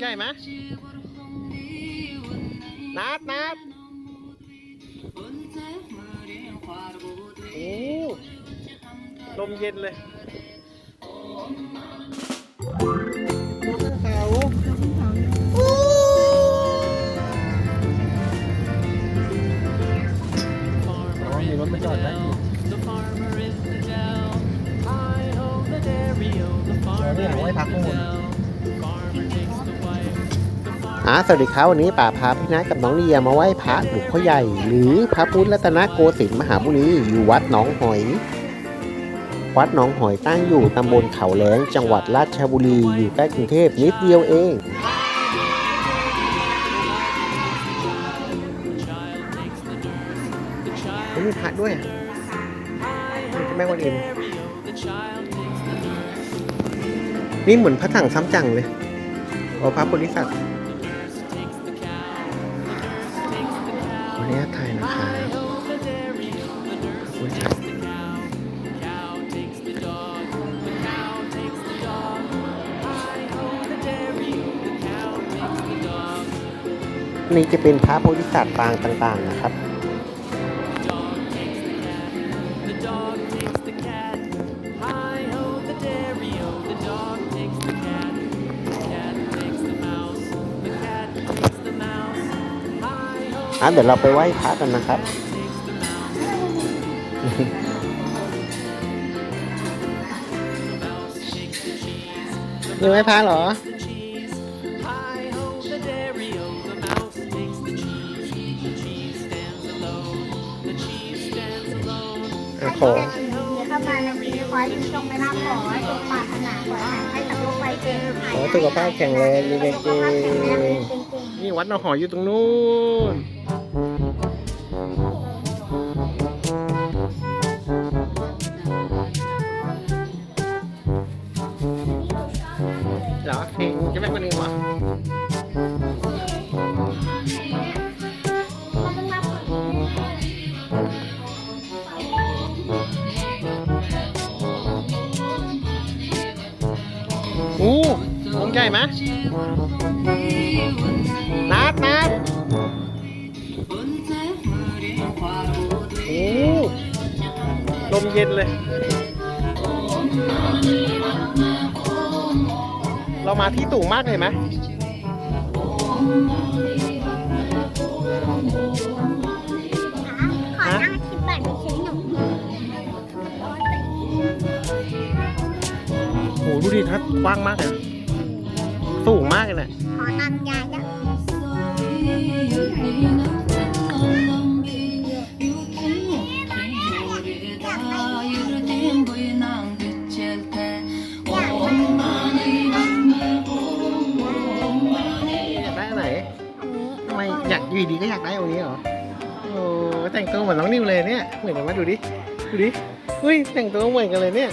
ใหญ่ไหมนัดนัดโอ้ลมเย็นเลยดูขึ้นเขาอ๋อมีรถมาจอดได้อยู่ The farmer is the dell. Hi ho, the dairy o, the เดี๋ยว farmer นี่หาไว้พักข้างบน อ่าสวัสดีครับวันนี้ป่าพาพี่นัทกับน้องเลียมาไหว้พระหลวงพ่อใหญ่ หรือพระพุทธรัตนโกสินทร์มหาบุรีอยู่วัดหนองหอย วัดหนองหอยตั้งอยู่ตำบลเขาแหลงจังหวัดราชบุรีอยู่ใกล้กรุงเทพนิดเดียวเอง มีพระด้วยอะนี่จะแม่กวนอิมนี่เหมือนพระถังซ้ำจังเลยโอ้พระโพธิสัตว์ นี้ไทยนะคะนี่จะเป็นพระโพธิสัตว์าต่างๆนะครับ อะเดี๋ยวเราไปไหว้พระกันนะครับ takes the mouse. The mouse takes the cheese. The นี่ไหว้พระเหรอ the cheese. Hi ho, the dairy o. The mouse takes the cheese. The cheese stands alone. The cheese stands alone. อะขอเข้ามาในปีนี้ขอให้คุณจงไปรับขอให้จงปรารถนาขอให้จากโรคภัยเจ็บหายขอสุขภาพแข็งแรงมีแรงเก่สุขภาพแข็งแรงงเก่ง นี่วัดหนอหอยอยู่ตรงนู้นเหรอเพลงจะไม่คนเองวะอู้องค์ใหญ่ไหม ลมเย็นเลย เรามาที่สูงมากเลยไหมขอนั่งคิดบัตรไปซื้อหนูโอ้ดูดิทัดกว้างมากเลยสูงมากเลยนะขอตังค์ยายจ้ะ อยากอยู่ดีก็อยากได้เองนี้เหรอ โอ้แต่งตัวเหมือนน้องนิวเลยเนี่ย เหมือนกันไหมดูดิ ดูดิเฮ้ยแต่งตัวเหมือนกันเลยเนี่ย